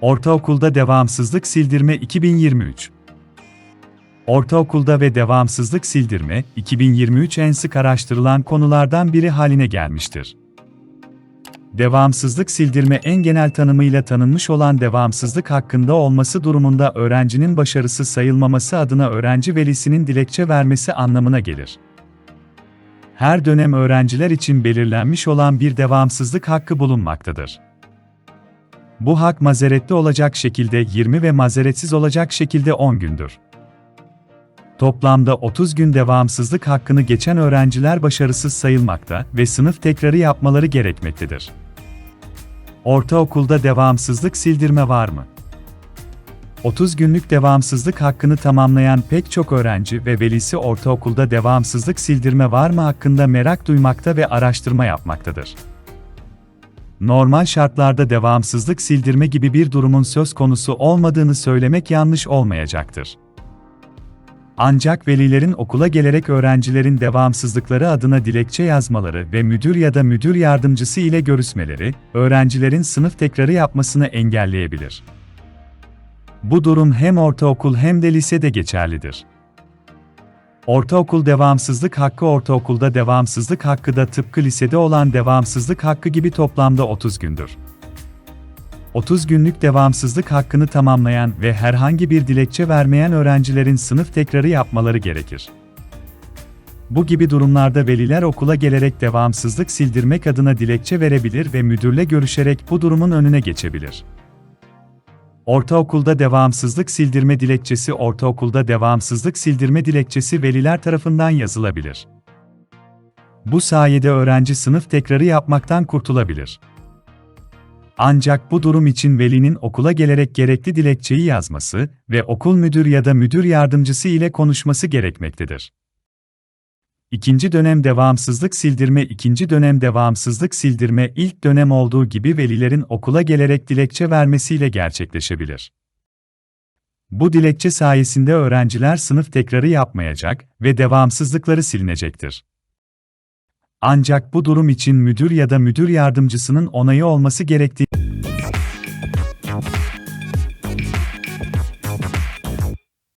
Ortaokulda devamsızlık sildirme 2023 Ortaokulda ve devamsızlık sildirme 2023 en sık araştırılan konulardan biri haline gelmiştir. Devamsızlık sildirme en genel tanımıyla tanınmış olan devamsızlık hakkında olması durumunda öğrencinin başarısız sayılmaması adına öğrenci velisinin dilekçe vermesi anlamına gelir. Her dönem öğrenciler için belirlenmiş olan bir devamsızlık hakkı bulunmaktadır. Bu hak mazeretli olacak şekilde 20 ve mazeretsiz olacak şekilde 10 gündür. Toplamda 30 gün devamsızlık hakkını geçen öğrenciler başarısız sayılmakta ve sınıf tekrarı yapmaları gerekmektedir. Ortaokulda devamsızlık sildirme var mı? 30 günlük devamsızlık hakkını tamamlayan pek çok öğrenci ve velisi ortaokulda devamsızlık sildirme var mı hakkında merak duymakta ve araştırma yapmaktadır. Normal şartlarda devamsızlık sildirme gibi bir durumun söz konusu olmadığını söylemek yanlış olmayacaktır. Ancak velilerin okula gelerek öğrencilerin devamsızlıkları adına dilekçe yazmaları ve müdür ya da müdür yardımcısı ile görüşmeleri, öğrencilerin sınıf tekrarı yapmasını engelleyebilir. Bu durum hem ortaokul hem de lisede geçerlidir. Ortaokul devamsızlık hakkı ortaokulda devamsızlık hakkı da tıpkı lisede olan devamsızlık hakkı gibi toplamda 30 gündür. 30 günlük devamsızlık hakkını tamamlayan ve herhangi bir dilekçe vermeyen öğrencilerin sınıf tekrarı yapmaları gerekir. Bu gibi durumlarda veliler okula gelerek devamsızlık sildirmek adına dilekçe verebilir ve müdürle görüşerek bu durumun önüne geçebilir. Ortaokulda devamsızlık sildirme dilekçesi Ortaokulda devamsızlık sildirme dilekçesi veliler tarafından yazılabilir. Bu sayede öğrenci sınıf tekrarı yapmaktan kurtulabilir. Ancak bu durum için velinin okula gelerek gerekli dilekçeyi yazması ve okul müdür ya da müdür yardımcısı ile konuşması gerekmektedir. İkinci dönem devamsızlık sildirme ikinci dönem devamsızlık sildirme ilk dönem olduğu gibi velilerin okula gelerek dilekçe vermesiyle gerçekleşebilir. Bu dilekçe sayesinde öğrenciler sınıf tekrarı yapmayacak ve devamsızlıkları silinecektir. Ancak bu durum için müdür ya da müdür yardımcısının onayı olması gerektiği